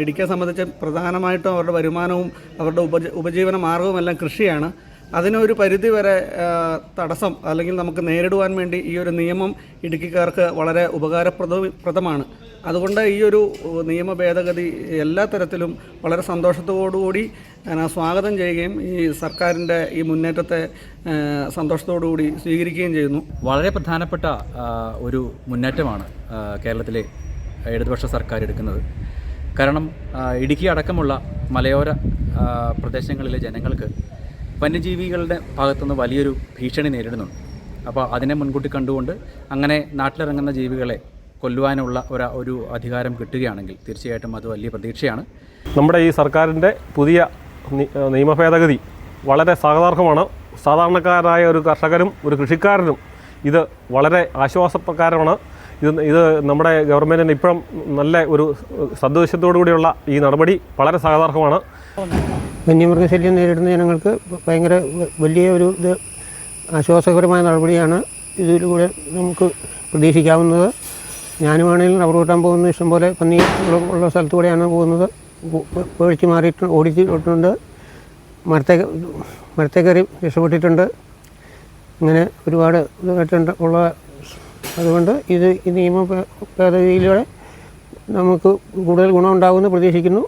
ഇടുക്കിയെ സംബന്ധിച്ച് പ്രധാനമായിട്ടും അവരുടെ വരുമാനവും അവരുടെ ഉപജ ഉപജീവന മാർഗവുമെല്ലാം കൃഷിയാണ്. അതിനൊരു പരിധിവരെ തടസ്സം അല്ലെങ്കിൽ നമുക്ക് നേരിടുവാൻ വേണ്ടി ഈ ഒരു നിയമം ഇടുക്കിക്കാർക്ക് വളരെ ഉപകാരപ്രദ പ്രദമാണ്. അതുകൊണ്ട് ഈ ഒരു നിയമ ഭേദഗതി എല്ലാ തരത്തിലും വളരെ സന്തോഷത്തോടുകൂടി സ്വാഗതം ചെയ്യുകയും ഈ സർക്കാരിന്റെ ഈ മുന്നേറ്റത്തെ സന്തോഷത്തോടുകൂടി സ്വീകരിക്കുകയും ചെയ്യുന്നു. വളരെ പ്രധാനപ്പെട്ട ഒരു മുന്നേറ്റമാണ് കേരളത്തിലെ ഇടതുപക്ഷ സർക്കാർ എടുക്കുന്നത്. കാരണം ഇടുക്കി അടക്കമുള്ള മലയോര പ്രദേശങ്ങളിലെ ജനങ്ങൾക്ക് വന്യജീവികളുടെ ഭാഗത്തുനിന്ന് വലിയൊരു ഭീഷണി നേരിടുന്നുണ്ട്. അപ്പോൾ അതിനെ മുൻകൂട്ടി കണ്ടുകൊണ്ട് അങ്ങനെ നാട്ടിലിറങ്ങുന്ന ജീവികളെ കൊല്ലുവാനുള്ള ഒരു ഒരു അധികാരം കിട്ടുകയാണെങ്കിൽ തീർച്ചയായിട്ടും അത് വലിയ പ്രതീക്ഷയാണ്. നമ്മുടെ ഈ സർക്കാരിന്റെ പുതിയ നിയമ ഭേദഗതി വളരെ സ്വാഗതാർഹമാണ് സാധാരണക്കാരായ ഒരു കർഷകരും ഒരു കൃഷിക്കാരനും ഇത് വളരെ ആശ്വാസപ്രകാരമാണ്. ഇത് ഇത് നമ്മുടെ ഗവൺമെന്റിന് ഇപ്പം നല്ല ഒരു കൂടിയുള്ള ഈ നടപടി വളരെ സഹതാർഹമാണ് വന്യമൃഗശല്യം നേരിടുന്ന ജനങ്ങൾക്ക് ഭയങ്കര വലിയ ഒരു ഇത് ആശ്വാസകരമായ നടപടിയാണ് ഇതിലൂടെ നമുക്ക് പ്രതീക്ഷിക്കാവുന്നത്. ഞാനുമാണെങ്കിലും റബ്ബർ കൂട്ടാൻ പോകുന്ന ഇഷ്ടംപോലെ പന്നി ഉള്ള- ഉള്ള സ്ഥലത്തൂടെയാണ് പോകുന്നത്. പേടിച്ച് മാറിയിട്ട് ഓടിച്ചിട്ടുണ്ട് മരത്തെ മരത്തെ കയറി രക്ഷപ്പെട്ടിട്ടുണ്ട്. ഇങ്ങനെ ഒരുപാട് ഇതായിട്ടുണ്ട് ഉള്ള അതുകൊണ്ട് ഇത് ഈ നിയമ ഭേദഗതിയിലൂടെ നമുക്ക് കൂടുതൽ ഗുണമുണ്ടാകുമെന്ന് പ്രതീക്ഷിക്കുന്നു.